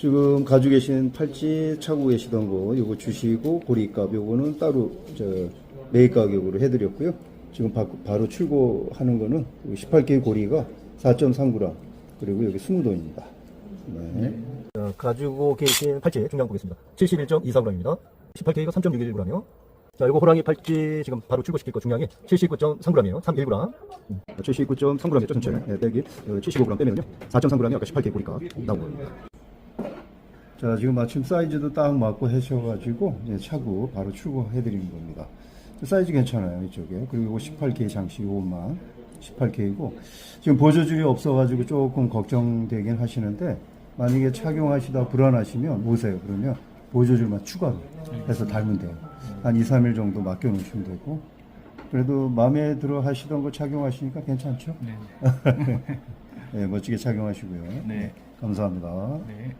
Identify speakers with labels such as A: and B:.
A: 지금 가지고 계신 팔찌 차고 계시던 거 요거 주시고 고리값 요거는 따로 저 매입 가격으로 해드렸고요. 지금 바, 바로 출고하는 거는 18K 고리가 4.3g 그리고 여기 20돈입니다. 네.
B: 자, 가지고 계신 팔찌 중량 보겠습니다. 71.24g입니다. 18K가 3.61g이요. 자, 이거 호랑이 팔찌 지금 바로 출고시킬 거 중량이 79.3g이에요. 31g. 79.3g이죠, 전체. 네, 빼기 75g 빼면요. 4.3g이 아까 18K 보니까 나온 겁니다.
A: 자, 지금 마침 사이즈도 딱 맞고 하셔가지고 이제 차고 바로 출고해 드리는 겁니다. 사이즈 괜찮아요, 이쪽에. 그리고 18K 장식 요것만 18K고 지금 보조줄이 없어가지고 조금 걱정되긴 하시는데 만약에 착용하시다 불안하시면 오세요. 그러면 보조줄만 추가로 해서 달면 돼요. 한 2, 3일 정도 맡겨 놓으시면 되고 그래도 마음에 들어 하시던 거 착용하시니까 괜찮죠?
C: 네.
A: 네, 멋지게 착용하시고요.
C: 네.
A: 감사합니다.
C: 네.